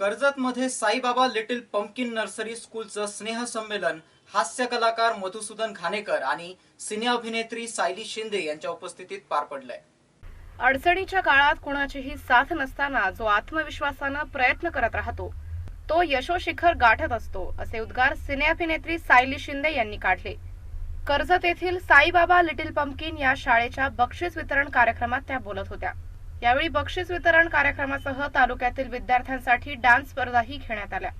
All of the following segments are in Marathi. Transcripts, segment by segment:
कर्जतमध्ये साईबाबा लिटिल पंपकिन नर्सरी स्कूलचं स्नेहसंमेलन हास्य कलाकार मधुसूदन घाणेकर आणि सिने अभिनेत्री सायली शिंदे यांच्या उपस्थितीत पार पडलंय. अडचणीच्या काळात कुणाचीही साथ नसताना जो आत्मविश्वासानं प्रयत्न करत राहतो तो यशोशिखर गाठत असतो असे उद्गार सिने अभिनेत्री सायली शिंदे यांनी काढले. कर्जत येथील साईबाबा लिटिल पंपकिन या शाळेच्या बक्षीस वितरण कार्यक्रमात त्या बोलत होत्या. यावेळी बक्षीस वितरण कार्यक्रमासह तालुक्यातील विद्यार्थ्यांसाठी डान्स स्पर्धाही घेण्यात आल्या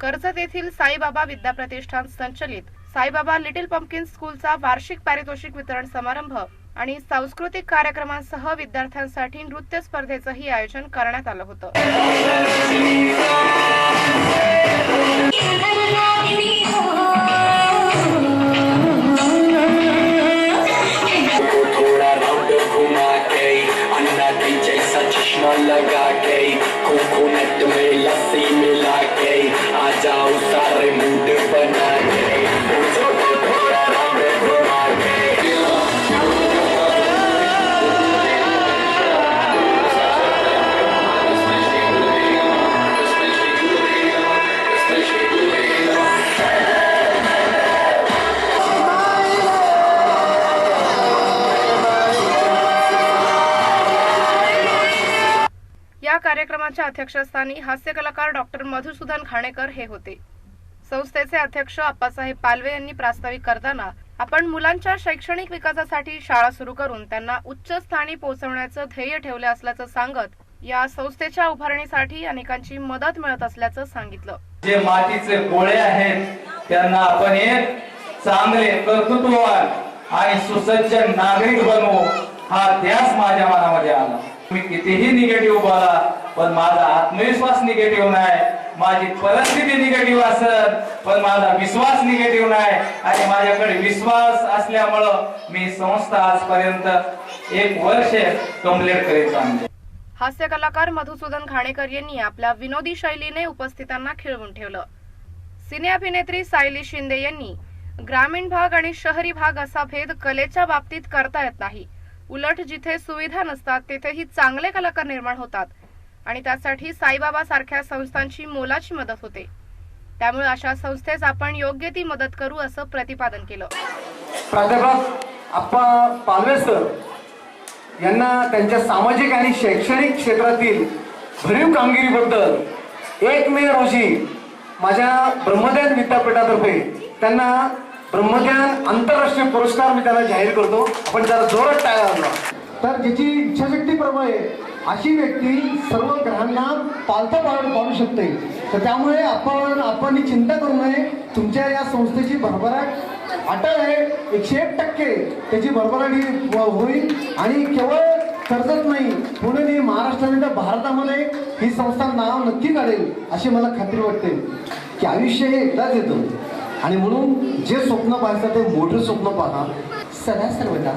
कर्जत येथील साईबाबा विद्याप्रतिष्ठान संचलित. साईबाबा लिटिल पंपकिन स्कूलचा वार्षिक पारितोषिक वितरण समारंभ आणि सांस्कृतिक कार्यक्रमांसह विद्यार्थ्यांसाठी नृत्य स्पर्धेचंही आयोजन करण्यात आलं होतं. लगा के कोकोनट में लस्सी मिला के jauh tak ribu depan या कार्यक्रमाच्या अध्यक्षस्थानी हास्य कलाकार डॉक्टर मधुसूदन खाणेकर हे होते. संस्थेचे अध्यक्ष अप्पासाहेब पालवे यांनी प्रास्ताविक करताना आपण मुलांच्या शैक्षणिक विकासासाठी शाळा सुरू करून त्यांना उच्च स्थानी पोहोचवण्याचं ध्येय ठेवले असल्याचं सांगत या संस्थेच्या उभारणीसाठी अनेकांची मदत मिळत असल्याचं सांगितलं. जे मातीचे गोळे आहेत त्यांना आपण एक चांगले कर्तृत्ववान आणि सुसज्ज नागरिक बनवू हा ध्यास माझ्या मनामध्ये आला. मी कितीही निगेटिव्ह बोला पण माझा आत्मविश्वास निगेटिव्ह नाही. माझी परिस्थिती निगेटिव्ह असत पण माझा विश्वास निगेटिव्ह नाही. आणि माझ्याकडे विश्वास असल्यामुळं मी संस्था आजपर्यंत एक वर्ष कंप्लीट करीत आणले हास्य कलाकार मधुसूदन खाणेकर यांनी आपल्या विनोदी शैलीने उपस्थितांना खिळवून ठेवलं. सिने अभिनेत्री सायली शिंदे यांनी ग्रामीण भाग आणि शहरी भाग असा भेद कलेच्या बाबतीत करता येत नाही. उलट जिथे सुविधा नसतात तेथेही चांगले कलाकार निर्माण होतात. आणि त्यासाठी साईबाबा सारख्या संस्थांची मोलाची मदत होते. त्यामुळे अशा संस्थेस आपण योग्य ती मदत करू असं प्रतिपादन केलं. प्राध्यापक आप्पा पालवे सर यांना त्यांच्या सामाजिक आणि शैक्षणिक क्षेत्रातील भरीव कामगिरीबद्दल एक मे रोजी माझ्या ब्रह्मदेव विद्यापीठातर्फे त्यांना ब्रह्मज्ञान आंतरराष्ट्रीय पुरस्कार मी त्याला जाहीर करतो. आपण त्याला जोरात टाळा वाजवा. तर ज्याची इच्छाशक्ती प्रबळ अशी व्यक्ती सर्व ग्रहांना पालथा पाळून पाडू शकते. तर त्यामुळे आपण आपण चिंता करू नये. तुमच्या या संस्थेची भरभराट अटल आहे. एकशे एक टक्के त्याची भरभराट ही होईल. आणि केवळ कर्जत नाही पुणे नाही महाराष्ट्राने तर भारतामध्ये ही संस्था नाव नक्की काढेल अशी मला खात्री वाटते. की आयुष्य हे एकदाच येतं. आणि म्हणून जे स्वप्न पाहायचं ते मोठं स्वप्न पहा. सदा सर्वदा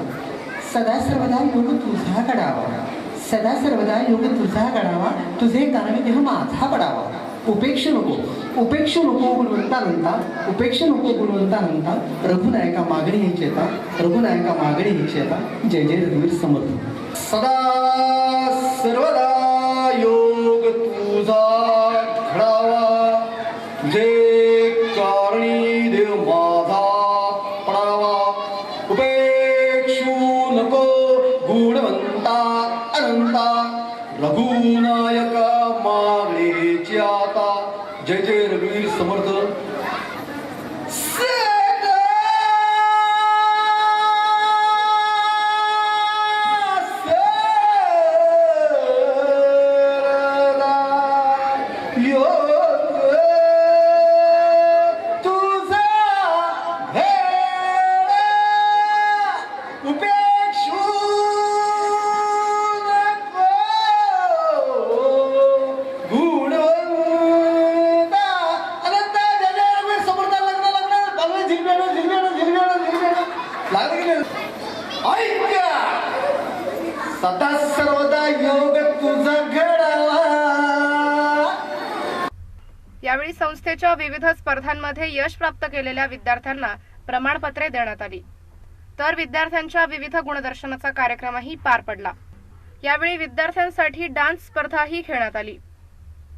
सदा सर्वदा योग तुझा घडावा सदा सर्वदा योग तुझा घडावा तुझे कारण देह माझा पडावा. उपेक्ष नको उपेक्ष नको गुणवंतानंता उपेक्ष नको गुणवंतानंता रघुनायका मागणी ही चेता रघुनायका मागणी ही चेता. जय जय रघुवीर समर्थ. सदा सर्वदा यावेळी संस्थेच्या विविध स्पर्धांमध्ये यश प्राप्त केलेल्या विद्यार्थ्यांना प्रमाणपत्रे देण्यात आली. तर विद्यार्थ्यांच्या विविध गुणदर्शनाचा कार्यक्रमही पार पडला. यावेळी विद्यार्थ्यांसाठी डान्स स्पर्धाही खेळण्यात आली.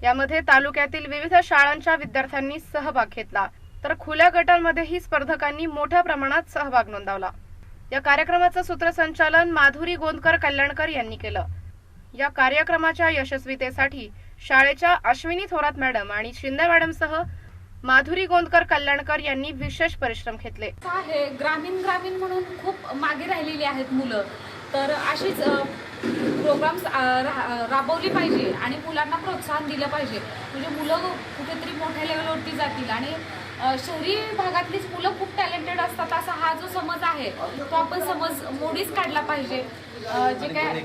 यामध्ये तालुक्यातील विविध शाळांच्या विद्यार्थ्यांनी सहभाग घेतला. तर खुल्या गटांमध्येही स्पर्धकांनी मोठ्या प्रमाणात सहभाग नोंदवला. या कार्यक्रमाचं सूत्रसंचालन माधुरी गोंदकर कल्याणकर यांनी केलं. या कार्यक्रमाच्या यशस्वीतेसाठी शाळेच्या अश्विनी थोरात मॅडम आणि शिंदे मॅडमसह माधुरी गोंदकर कल्याणकर यांनी विशेष परिश्रम घेतले. आहे ग्रामीण ग्रामीण म्हणून खूप मागे राहिलेली आहेत मुलं. तर अशीच प्रोग्राम्स राबवली पाहिजे आणि मुलांना प्रोत्साहन दिलं पाहिजे. म्हणजे मुलं कुठेतरी मोठ्या लेवलवरती जातील आणि शहरी भागातलीच मुलं खूप टॅलेंटेड असतात. असा हा जो समज आहे तो आपण समज मोडीच काढला पाहिजे. जे काय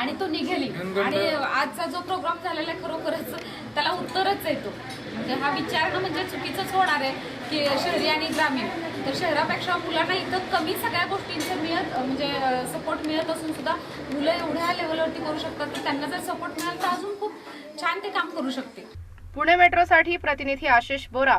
आणि तो निघेल. आणि आजचा जो प्रोग्राम झालेला आहे खरोखरच त्याला उत्तरच येतो. म्हणजे हा विचारणं म्हणजे चुकीचंच होणार आहे की शहरी आणि ग्रामीण. तर शहरापेक्षा मुलांना इथं कमी सगळ्या गोष्टींचं मिळत म्हणजे सपोर्ट मिळत असून सुद्धा मुलं एवढ्या लेवलवरती करू शकतात तर त्यांना जर सपोर्ट मिळाला तर अजून खूप छान ते काम करू शकते. पुणे मेट्रोसाठी प्रतिनिधी Ashish Bora.